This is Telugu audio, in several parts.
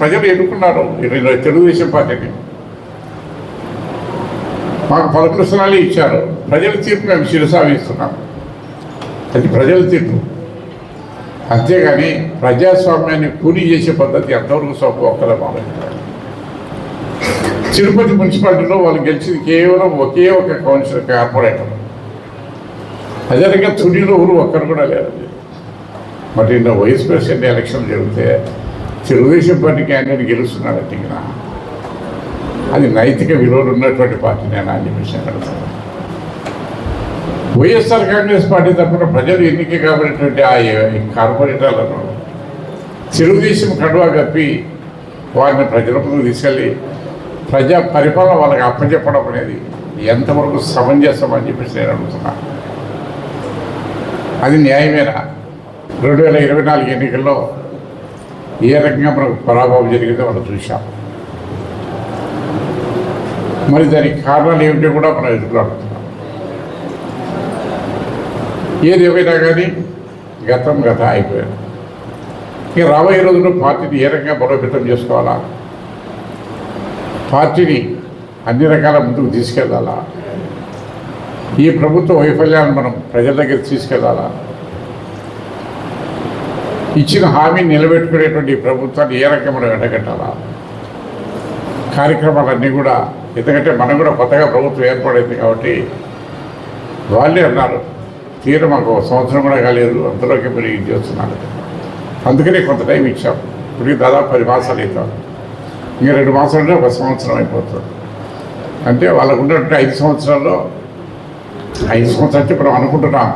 ప్రజలు ఎన్నుకున్నారు తెలుగుదేశం పార్టీని. మాకు పదకొండు స్థానాలే ఇచ్చారు. ప్రజల తీర్పు మేము శిరసావిస్తున్నాం. అది ప్రజల తీర్పు. అంతేగాని ప్రజాస్వామ్యాన్ని కూలీ చేసే పద్ధతి ఎంతవరకు సొప్ప ఒక్కదే మాట్లాడారు తిరుపతి మున్సిపాలిటీలో వాళ్ళు గెలిచింది కేవలం ఒకే ఒక కౌన్సిలర్ కార్పొరేటర్. అదేవిధంగా తునిలో ఊరు ఒక్కరు కూడా లేరు మరి నిన్న వైస్ ప్రెసిడెంట్ ఎలక్షన్ జరిగితే తెలుగుదేశం పార్టీ క్యాండిడేట్ గెలుస్తున్నాడంటే ఇక అది నైతిక విలువలు ఉన్నటువంటి పార్టీ నేను అని చెప్పేసి అడుగుతాను. వైఎస్ఆర్ కాంగ్రెస్ పార్టీ తరఫున ప్రజలు ఎన్నిక కాబడినటువంటి ఆ కార్పొరేటర్లను తెలుగుదేశం కడువా కప్పి వారిని ప్రజల ముందుకు తీసుకెళ్ళి ప్రజా పరిపాలన వాళ్ళకి అప్పచెప్పడం అనేది ఎంతవరకు సమంజసం అని చెప్పేసి నేను అడుగుతున్నాను అది న్యాయమేనా? రెండు వేల ఇరవై నాలుగు ఎన్నికల్లో ఏ రకంగా పరాభవం జరిగిందో మనం చూసాం మరి దానికి కారణాలు ఏమిటో కూడా మనం ఎదుర్కొంటున్నాం ఏది ఏమైనా కానీ గతం గత అయిపోయాడు. ఇక రాబోయే రోజుల్లో పార్టీని ఏ రకంగా బలోపేతం చేసుకోవాలా? పార్టీని అన్ని రకాల ముందుకు తీసుకెళ్ళాలా ఈ ప్రభుత్వ వైఫల్యాన్ని మనం ప్రజల దగ్గర తీసుకెళ్ళాలా ఇచ్చిన హామీని నిలబెట్టుకునేటువంటి ప్రభుత్వాన్ని ఏ రకంగా మనం ఎండగట్టాలా కార్యక్రమాలన్నీ కూడా ఎందుకంటే మనం కూడా కొత్తగా ప్రభుత్వం ఏర్పడింది కాబట్టి వాళ్ళే అన్నారు తీర మాకు ఒక సంవత్సరం కూడా కాలేదు అంతలోకి మీరు ఇది చేస్తున్నారు. అందుకనే కొంత టైం ఇచ్చాం. ఇప్పుడు దాదాపు పది మాసాలు అవుతాం. ఇంకా రెండు మాసాలంటే ఒక సంవత్సరం అయిపోతుంది. అంటే వాళ్ళకు ఉన్నటువంటి ఐదు సంవత్సరాల్లో ఐదు సంవత్సరాలు అంటే ఇప్పుడు అనుకుంటున్నాం.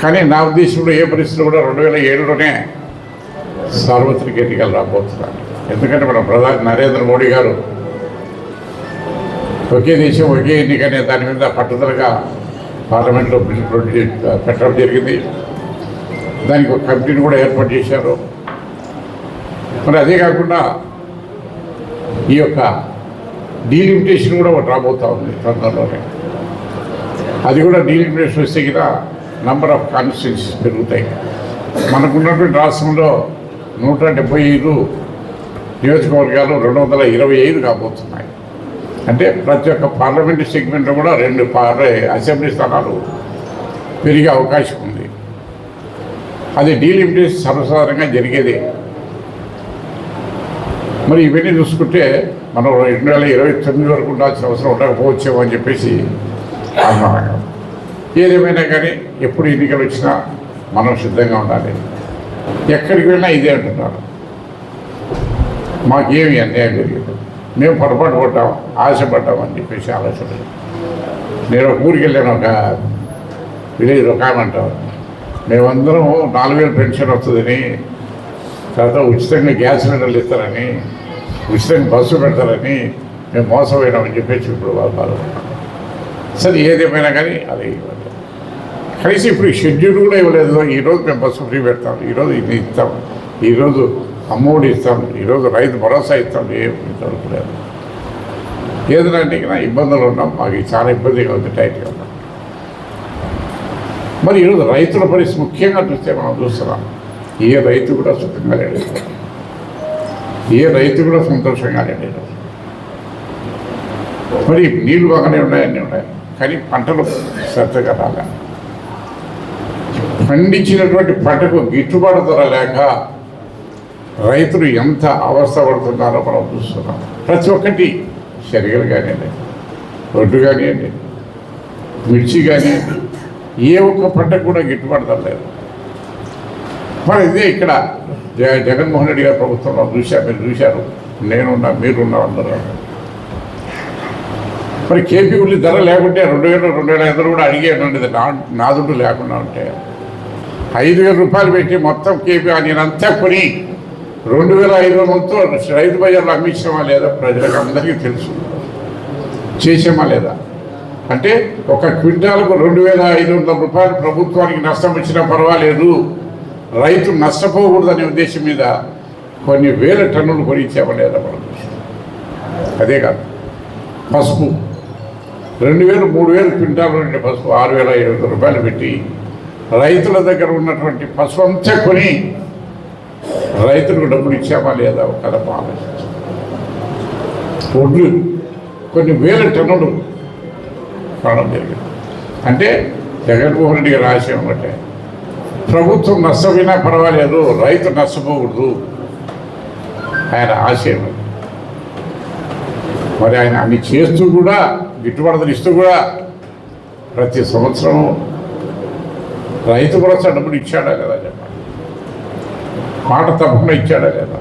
కానీ నా ఉద్దేశంలో ఏ పరిస్థితులు కూడా రెండు వేల ఏడులోనే సార్వత్రిక ఎన్నికలు రాబోతున్నాను ఎందుకంటే మన ప్రధాని నరేంద్ర మోడీ గారు ఒకే దేశం ఒకే ఎన్నిక అనే దాని మీద పట్టుదలగా పార్లమెంట్లో బిల్ ప్రొడ్యూస్ పెట్టడం జరిగింది. దానికి ఒక కమిటీని కూడా ఏర్పాటు చేశారు. మరి అదే కాకుండా ఈ యొక్క డీలిమిటేషన్ కూడా ఒకటి రాబోతూ ఉంది తొందరలోనే. అది కూడా డీలిమిటేషన్ వస్తే కదా నంబర్ ఆఫ్ కాన్స్టిట్యూన్సీస్ పెరుగుతాయి. మనకున్నటువంటి రాష్ట్రంలో నూట డెబ్బై ఐదు నియోజకవర్గాలు రెండు వందల ఇరవై ఐదు కాబోతున్నాయి. అంటే ప్రతి ఒక్క పార్లమెంటు సెగ్మెంట్లో కూడా రెండు పార్ల అసెంబ్లీ స్థానాలు పెరిగే అవకాశం ఉంది. అది డీలిమిటేషన్ సర్వసాధారణంగా జరిగేదే? మరి ఇవన్నీ చూసుకుంటే మనం రెండు వేల ఇరవై తొమ్మిది వరకు ఉండాల్సిన అవసరం ఉండకపోవచ్చేమో అని చెప్పేసి అనుమానం ఏదేమైనా కానీ ఎప్పుడు ఎన్నికలు వచ్చినా మనం సిద్ధంగా ఉండాలి. ఎక్కడికి వెళ్ళినా ఇదే అంటున్నారు. మాకేమి అన్యాయం జరిగింది. మేము పొరపాటు పడ్డాం ఆశపడ్డాం అని చెప్పేసి ఆలోచన. నేను ఒక ఊరికి వెళ్ళాను ఒక విలేజ్ ఒక ఆమె అంటారు. మేమందరం నాలుగు వేలు పెన్షన్ వస్తుందని తర్వాత ఉచితంగా గ్యాస్ సిలిండర్లు ఇస్తారని ఉచితంగా బస్సు పెడతారని మేము మోసపోయినామని చెప్పేసి ఇప్పుడు వాళ్ళు బాధపడ్డారు సరే ఏదేమైనా కానీ అది కనీసం ఇప్పుడు ఈ షెడ్యూల్ కూడా ఇవ్వలేదు. ఈరోజు మేము బస్సు ఫ్రీ పెడతాం ఈరోజు ఇది ఇస్తాం ఈరోజు అమ్మఒడి ఇస్తాం ఈరోజు రైతు భరోసా ఇస్తాం ఏం చదువుకోలేదు ఏదంటే ఇక ఇబ్బందులు ఉన్నాం. మాకు చాలా ఇబ్బందిగా ఉంది టైట్గా ఉన్నాం మరి ఈరోజు రైతుల పరిస్థితి ముఖ్యంగా చూస్తే మనం చూస్తున్నాం. ఏ రైతు కూడా సుఖంగా లేడు ఏ రైతు కూడా సంతోషంగా లేడు ఈరోజు. మరి నీళ్ళు బాగానే ఉన్నాయి? అన్నీ ఉన్నాయి? కానీ పంటలు శ్రద్ధగా రాగా పండించినటువంటి పంటకు గిట్టుబాటు ధర లేక రైతులు ఎంత అవస్థ పడుతున్నారో మనం చూస్తున్నాం. ప్రతి ఒక్కటి శనగలు కానివ్వండి ఒడ్డు కానివ్వండి మిర్చి కానివ్వండి ఏ ఒక్క పంటకు కూడా గిట్టుబాటు ధర లేదు. మరి ఇదే ఇక్కడ జ- జగన్మోహన్ రెడ్డి గారి ప్రభుత్వంలో చూశారు మీరు చూశారు. నేనున్నా మీరున్నా అందరూ. మరి కేపీ ఉల్లి ధర లేకుంటే రెండు వేల రెండు వేల ఐదు కూడా అడిగేటువంటిది నా నా దుడ్డు లేకుండా ఉంటే ఐదు వేల రూపాయలు పెట్టి మొత్తం కేపీ నేనంతా కొని రెండు వేల ఐదు వందలతో రైతు బజార్లో అమ్మించామా లేదా ప్రజలకు అందరికీ తెలుసు. చేసామా లేదా? అంటే ఒక క్వింటాల్కు రెండు వేల ఐదు వందల రూపాయలు ప్రభుత్వానికి నష్టం వచ్చినా పర్వాలేదు. రైతు నష్టపోకూడదనే ఉద్దేశం మీద కొన్ని వేల టన్నులు కొనిచ్చామా లేదా మనం? అదే కాదు. పసుపు రెండు వేలు మూడు వేలు క్వింటాలు పసుపు ఆరు వేల ఐదు వందల రూపాయలు పెట్టి రైతుల దగ్గర ఉన్నటువంటి పసుపు అంతా కొని రైతులకు డబ్బులు ఇచ్చామా లేదా ఒక ఆలోచించాం. ఒడ్లు కొన్ని వేల టన్నులు కొనడం జరిగింది. అంటే జగన్మోహన్ రెడ్డి గారి ఆశయం ఒకటే. ప్రభుత్వం నష్టపోయినా పర్వాలేదు రైతు నష్టపోకూడదు. ఆయన ఆశయం మరి ఆయన అన్ని చేస్తూ కూడా గిట్టుబాటులు ఇస్తూ కూడా ప్రతి సంవత్సరం రైతు కూడా డబ్బులు ఇచ్చాడా కదా చెప్పండి మాట తప్పకుండా ఇచ్చాడా లేదా?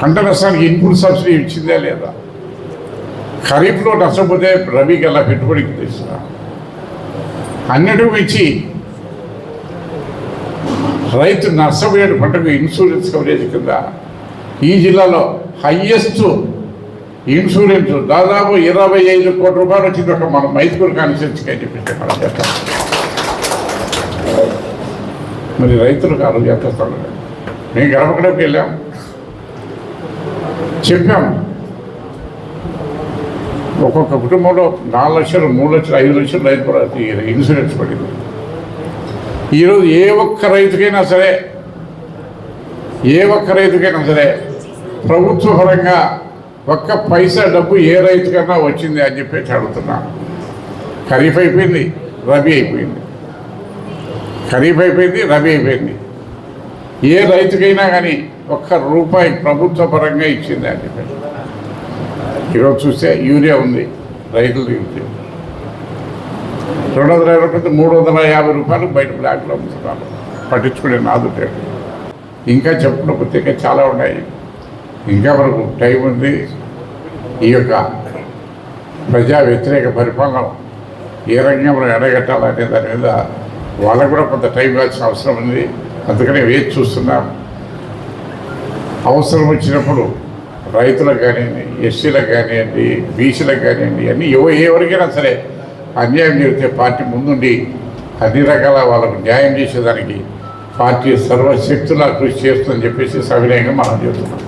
పంట నష్టానికి ఇన్పుట్ సబ్సిడీ ఇచ్చిందా లేదా? ఖరీఫ్లో నష్టపోతే రబీకి ఎలా పెట్టుబడికి తెచ్చిన అన్నిటికీ ఇచ్చి రైతు నష్టపోయిన పంటకు ఇన్సూరెన్స్ కవరేజ్ కింద. ఈ జిల్లాలో హయ్యెస్ట్ ఇన్సూరెన్స్ దాదాపు ఇరవై ఐదు కోట్ల రూపాయలు వచ్చింది. ఒక మన మైదుకూరు కాన్స్టిట్యూన్సీకి అని చెప్పేసి మరి రైతులకు కాదు రోజు మేము గడపకడానికి వెళ్ళాం. చెప్పాం. ఒక్కొక్క కుటుంబంలో నాలుగు లక్షలు మూడు లక్షలు ఐదు లక్షలు రైతు ఇన్సూరెన్స్ పడింది. ఈరోజు ఏ ఒక్క రైతుకైనా సరే ఏ ఒక్క రైతుకైనా సరే ప్రభుత్వ పరంగా ఒక్క పైసా డబ్బు ఏ రైతుకన్నా వచ్చింది అని చెప్పేసి అడుగుతున్నా. ఖరీఫ్ అయిపోయింది రబీ అయిపోయింది. ఖరీఫ్ అయిపోయింది రబీ అయిపోయింది. ఏ రైతుకైనా కానీ ఒక్క రూపాయి ప్రభుత్వ పరంగా ఇచ్చింది అని చెప్పేసి ఈరోజు చూస్తే యూరియా ఉంది రైతులు యూరియా రెండు వందల ఇరవై రూపాయలు మూడు వందల యాభై రూపాయలు బయట బ్లాక్లో అమ్ముతున్నారు పట్టించుకునే నాదు ఇంకా చెప్పకపోతే ఇంకా చాలా ఉన్నాయి. ఇంకా మనకు టైం ఉంది. ఈ యొక్క ప్రజా వ్యతిరేక పరిపాలన ఏ రంగంలో ఎడగట్టాలనే దాని మీద వాళ్ళకు కూడా కొంత టైం ఇవ్వాల్సిన అవసరం ఉంది. అందుకనే వేచి చూస్తున్నాం. అవసరం వచ్చినప్పుడు రైతులకు కానివ్వండి ఎస్సీలకు కానివ్వండి బీసీలకు కానివ్వండి అన్ని ఎవ ఎవరికైనా సరే అన్యాయం జరిగితే పార్టీ ముందుండి అన్ని రకాల వాళ్ళకు న్యాయం చేసేదానికి పార్టీ సర్వశక్తులా కృషి చేస్తుందని చెప్పేసి సవినయంగా మనం చెబుతున్నాం.